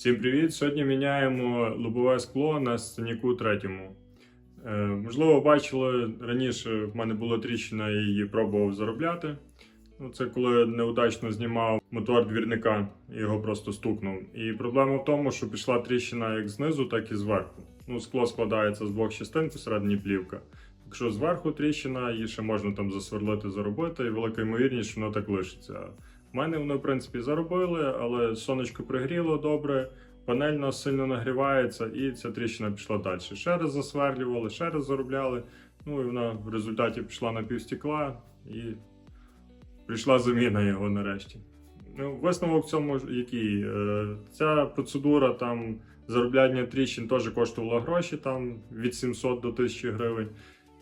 Всім привіт! Сьогодні міняємо лобове скло на сценіку третьому. Е, можливо, бачили раніше в мене була тріщина, я її пробував заробляти. Ну, це коли неудачно знімав мотор двірника і його просто стукнув. І проблема в тому, що пішла тріщина як знизу, так і зверху. Ну, скло складається з двох частин посередині плівка. Якщо зверху тріщина, її ще можна там засверлити, заробити, і велика ймовірність, що воно так лишиться. У мене воно, в принципі, заробили, але сонечко пригріло добре, панель нас сильно нагрівається, і ця тріщина пішла далі. Ще раз засверлювали, ще раз заробляли. Ну і вона в результаті пішла на півстекла і прийшла заміна його нарешті. Ну, висновок в цьому який? Е, Ця процедура там заробляння тріщин теж коштувала гроші там від 700 до 1000 гривень.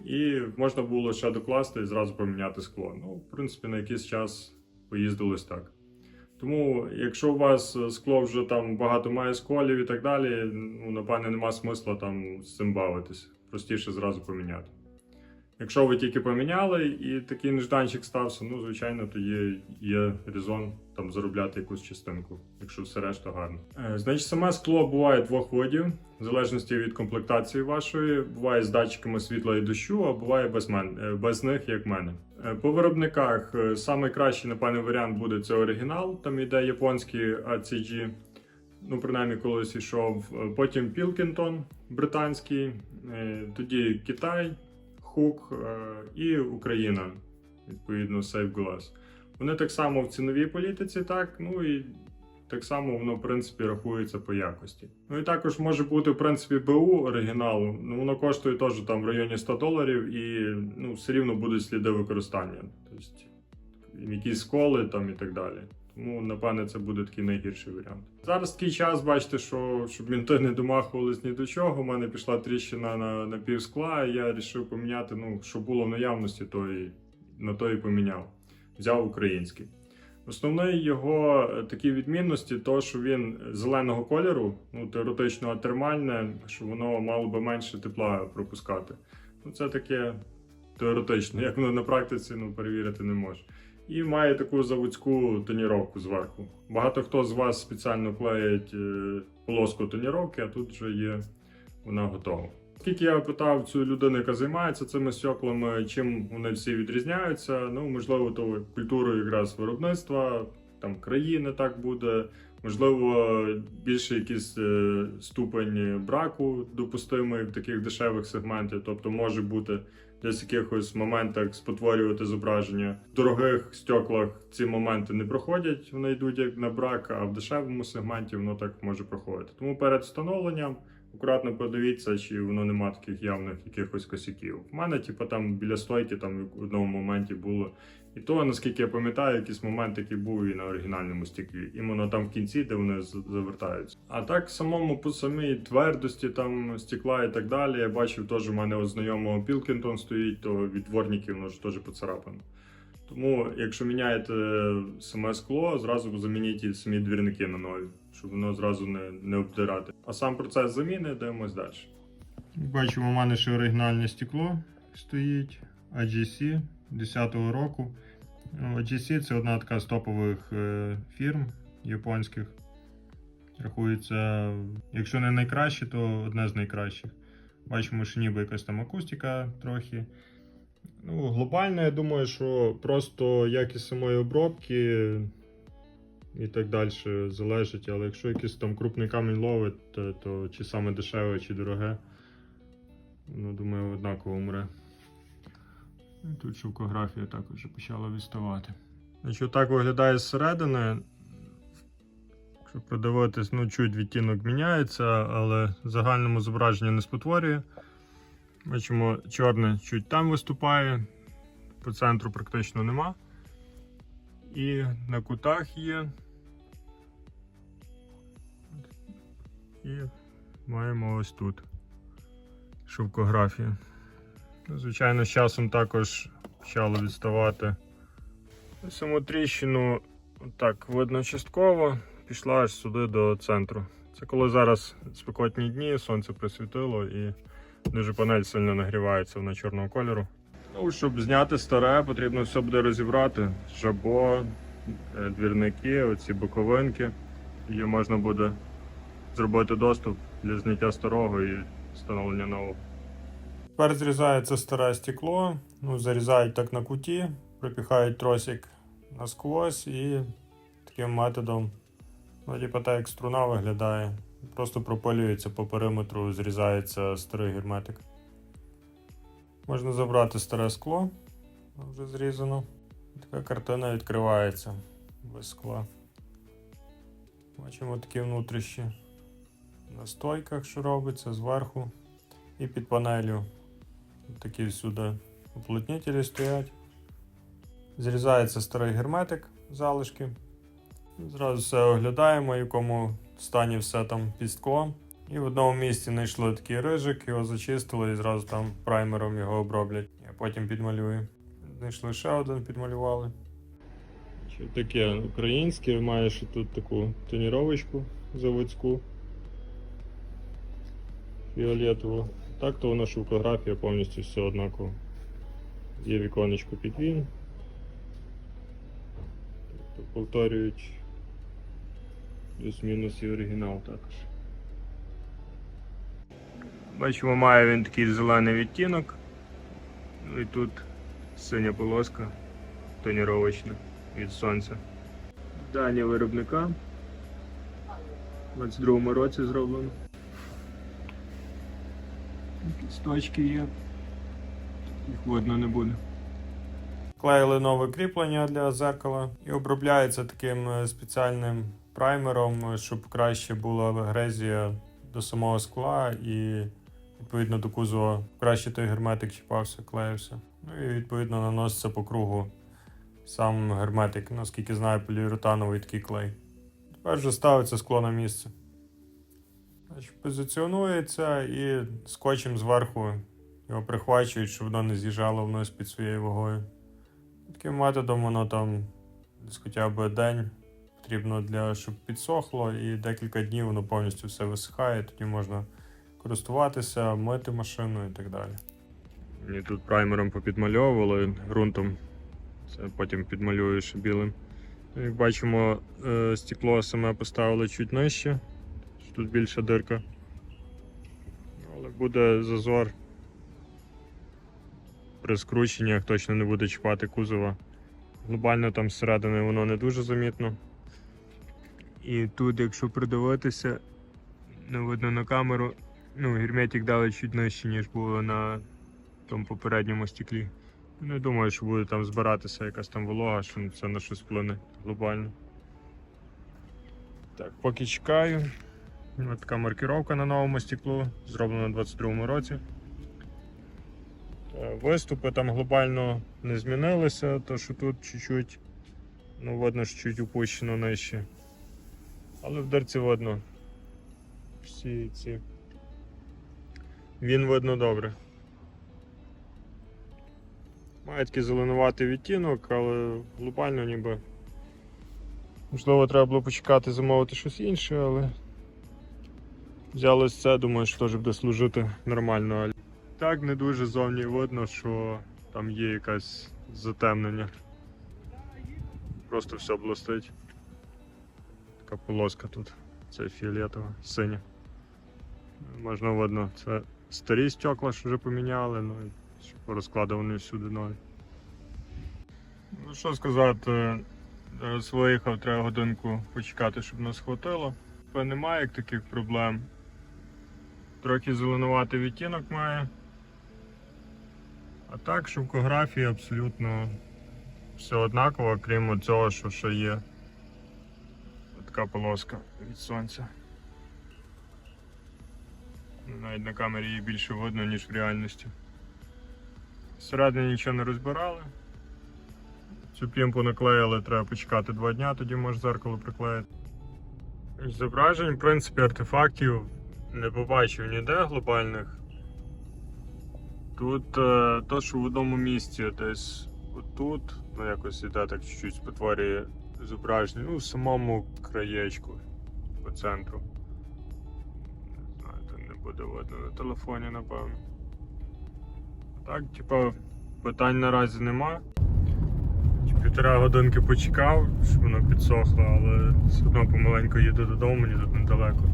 І можна було ще докласти і зразу поміняти скло. Ну, в принципі, на якийсь час поїздилось так. Тому, якщо у вас е, скло вже там багато має сколів і так далі, ну, напевне, нема смисла там з цим бавитись. Простіше зразу поміняти. Якщо ви тільки поміняли і такий нежданчик стався, ну, звичайно, то є, є резон там заробляти якусь частинку, якщо все решта гарно. Е, значить, саме скло буває двох видів, в залежності від комплектації вашої. Буває з датчиками світла і дощу, а буває без, мен, е, без них, як в мене. Е, По виробниках е, найкращий, напевне, варіант буде це оригінал, там іде японський ACG. Ну, принаймні, колись йшов. Е, Потім Пілкінтон британський, е, тоді Китай, Хук е, і Україна, відповідно, Safe Glass. Вони так само в ціновій політиці, так, ну і так само воно, в принципі, рахується по якості. Ну і також може бути, в принципі, БУ оригіналу. Ну, воно коштує теж там в районі 100 доларів і ну, все рівно будуть сліди використання. Тобто, якісь сколи там і так далі. Тому, напевне, це буде такий найгірший варіант. Зараз такий час, бачите, що щоб мінти не домахувались ні до чого. У мене пішла тріщина на, на пів скла, і я вирішив поміняти, ну, що було в наявності, то і на то і поміняв. Взяв український. Основний його е, такі відмінності, то що він зеленого кольору, ну теоретично термальне, що воно мало би менше тепла пропускати. Ну це таке теоретично, як воно на практиці ну, перевірити не може. І має таку заводську тоніровку зверху. Багато хто з вас спеціально клеїть е, полоску тоніровки, а тут вже є вона готова. Оскільки я питав цю людину, яка займається цими стеклами, чим вони всі відрізняються, ну можливо, то культурою якраз виробництва, там країни так буде, можливо, більше якийсь е, ступень браку допустимий в таких дешевих сегментах, тобто може бути десь якихось моментах спотворювати зображення. В дорогих стеклах ці моменти не проходять, вони йдуть як на брак, а в дешевому сегменті воно так може проходити. Тому перед встановленням акуратно подивіться, чи воно нема таких явних якихось косяків. У мене, типу, там біля стойки там в одному моменті було. І то, наскільки я пам'ятаю, якийсь момент, який був і на оригінальному стеклі. Іменно там в кінці, де вони завертаються. А так, самому по самій твердості там стекла і так далі. Я бачив, теж у мене у знайомого Пілкінтон стоїть, то від дворників воно ж теж поцарапано. Тому, якщо міняєте саме скло, зразу замініть самі двірники на нові, щоб воно зразу не, не обдирати. А сам процес заміни дивимось далі. Бачимо, у мене ще оригінальне стекло стоїть AGC 10-го року. Ну, AGC це одна така з топових е, фірм японських. Рахується, якщо не найкраще, то одне з найкращих. Бачимо, що ніби якась там акустика трохи. Ну, глобально, я думаю, що просто якість самої обробки і так далі залежить. Але якщо якийсь там крупний камінь ловить, то, то чи саме дешеве, чи дороге, ну, думаю, однаково умре. І Тут шовкографія також почала відставати. Значить, так виглядає зсередини. Якщо продивитись, ну чуть відтінок міняється, але в загальному зображення не спотворює. Бачимо, чорне чуть там виступає, по центру практично нема. І на кутах є. І маємо ось тут шовкографію. Ну, Звичайно, з часом також почало відставати. Саму тріщину так видно частково, пішла аж сюди до центру. Це коли зараз спекотні дні, сонце присвітило і дуже панель сильно нагрівається вона чорного кольору. Ну, щоб зняти старе, потрібно все буде розібрати. Жабо, е, двірники, оці боковинки. Її можна буде зробити доступ для зняття старого і встановлення нового. Тепер зрізається старе стекло, ну, зарізають так на куті, припіхають тросик насквозь і таким методом, ну, типу так як струна виглядає. Просто пропалюється по периметру, зрізається старий герметик. Можна забрати старе скло, вже зрізано. Така картина відкривається без скла. Бачимо такі внутрішні на стойках, що робиться зверху і під панелью. Такі всюди уплотнителі стоять. Зрізається старий герметик, залишки. Зразу все оглядаємо, в якому стані все там під склом. І в одному місці знайшли такий рижик, його зачистили і зразу там праймером його оброблять. Я потім підмалюю. Знайшли ще один, підмалювали. Що таке українське, маєш тут таку тоніровочку заводську. Фіолетову. Так то воно шовкографія повністю все однаково. Є віконечко під він. Тобто повторюють плюс-мінус і оригінал також. Бачимо, має він такий зелений відтінок. Ну і тут синя полоска тоніровочна від сонця. Дані виробника. У 22-му році зроблено. Якісь точки є. Їх видно не буде. Клеїли нове кріплення для зеркала і обробляється таким е, спеціальним праймером, е, щоб краще була агрезія до самого скла і відповідно до кузова краще той герметик чіпався, клеївся. Ну і відповідно наноситься по кругу сам герметик, наскільки знаю, поліуретановий такий клей. Тепер вже ставиться скло на місце. Значить, позиціонується і скотчем зверху його прихвачують, щоб воно не з'їжджало вниз під своєю вагою. Таким методом воно там хоча б день потрібно для щоб підсохло, і декілька днів воно повністю все висихає, тоді можна користуватися, мити машину і так далі. Мені тут праймером попідмальовували ґрунтом. Це потім підмалюєш білим. Ну, Як бачимо, е, стекло саме поставили чуть нижче. Тут більша дирка. Але буде зазор. При скрученнях точно не буде чіпати кузова. Глобально там зсередини воно не дуже замітно. І тут, якщо придивитися, не видно на камеру, ну, герметик дали чуть нижче, ніж було на тому попередньому стеклі. Не думаю, що буде там збиратися якась там волога, що це на щось вплине глобально. Так, поки чекаю. Ось така маркіровка на новому стеклу, зроблена у 22-му році. Е, Виступи там глобально не змінилися, то що тут чуть-чуть, ну видно, що чуть упущено нижче. Але в дерці видно всі ці. Він видно добре. Має такий зеленуватий відтінок, але глобально ніби. Можливо, треба було почекати замовити щось інше, але взялось це, думаю, що теж буде служити нормально. Так не дуже зовні видно, що там є якесь затемнення. Просто все блистить. Така полоска тут. Це фіолетова, синя. Можна видно, це старі стекла, що вже поміняли, ну і що порозкладувані всюди нові. Ну що сказати, зараз виїхав, треба годинку почекати, щоб нас хватило. Та Немає таких проблем. Трохи зеленуватий відтінок має. А так, шовкографія абсолютно все однаково, крім цього, що ще є. Така полоска від сонця. Навіть на камері її більше видно, ніж в реальності. Всередині нічого не розбирали. Цю пімпу наклеїли, треба почекати два дня, тоді може зеркало приклеїти. Зображень, в принципі, артефактів не побачив ніде глобальних. Тут е, то, що в одному місці десь отут, ну якось іде так чуть-чуть спотворює зображення, ну в самому краєчку по центру. Буде видно на телефоні, напевно. Так, типа, питань наразі нема. Півтора годинки почекав, щоб воно підсохло, але все одно помаленьку їду додому, мені тут недалеко.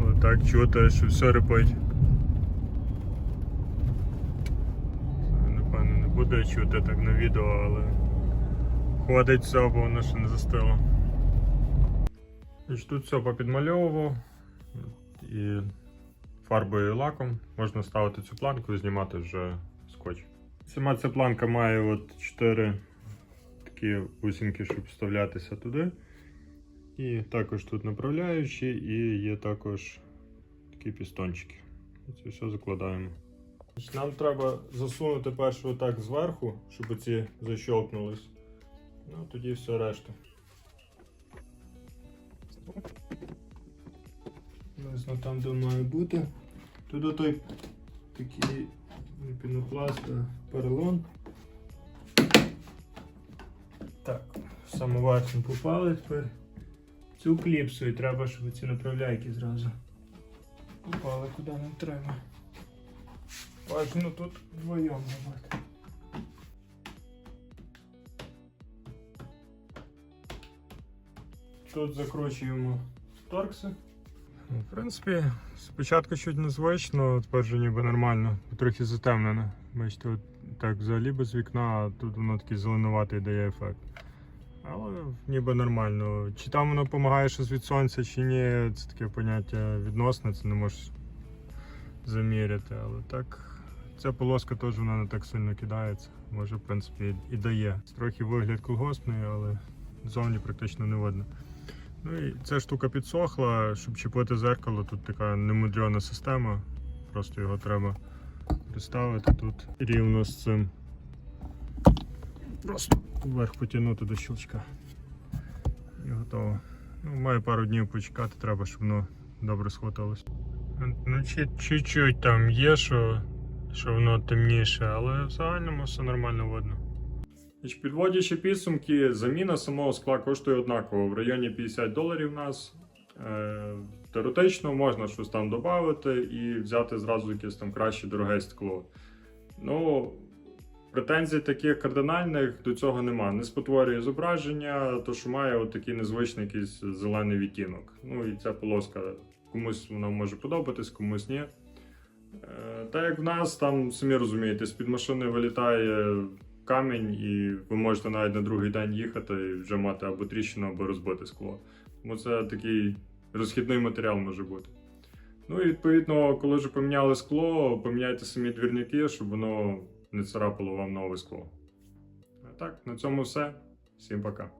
Але Так чути, що все репить. Напевно, не буде чути так на відео, але ходить все, бо воно ще не застило. Значить, Тут все попідмальовував і фарбою і лаком можна ставити цю планку і знімати вже скотч. Сама ця планка має от 4 такі бусинки, щоб вставлятися туди. І також тут направляючі, і є також такі пістончики. Це все закладаємо. Нам треба засунути першу отак зверху, щоб ці защелкнулись. Ну, тоді все решта. Приблизно там, де має бути. Тут той такий пінопласт, а поролон. Так, верхню попали тепер. Цю кліпсу і треба, щоб ці направляйки зразу попали куди нам треба. Важно тут вдвоєм робити. Тут закручуємо торкси. В принципі, спочатку чуть незвично, тепер вже ніби нормально, трохи затемнено. Бачите, так взагалі без вікна, а тут воно такий зеленуватий дає ефект. Але ніби нормально. Чи там воно допомагає щось від сонця, чи ні, це таке поняття відносне, це не можеш заміряти. Але так, ця полоска теж вона не так сильно кидається. Може, в принципі, і дає. Трохи вигляд колгоспний, але зовні практично не видно. Ну і ця штука підсохла, щоб чіпити зеркало, тут така немудрена система. Просто його треба приставити тут рівно з цим. Просто вверх потягнути до щелчка. І готово. Ну, має пару днів почекати, треба, щоб воно добре схватилось. Ну, чуть-чуть там є, що, що воно темніше, але в загальному все нормально видно. Підводячи підсумки, заміна самого скла коштує однаково в районі 50 доларів у нас. Е, теоретично можна щось там додати і взяти зразу якесь там краще дороге скло. Ну, претензій таких кардинальних до цього нема. Не спотворює зображення, то що має такий незвичний якийсь зелений відтінок. Ну і ця полоска комусь вона може подобатись, комусь ні. Е, Так як в нас там, самі розумієте, з-під машини вилітає камінь, і ви можете навіть на другий день їхати і вже мати або тріщину, або розбите скло. Тому це такий розхідний матеріал може бути. Ну і відповідно, коли вже поміняли скло, поміняйте самі двірники, щоб воно не царапало вам нове скло. А так, на цьому все. Всім пока.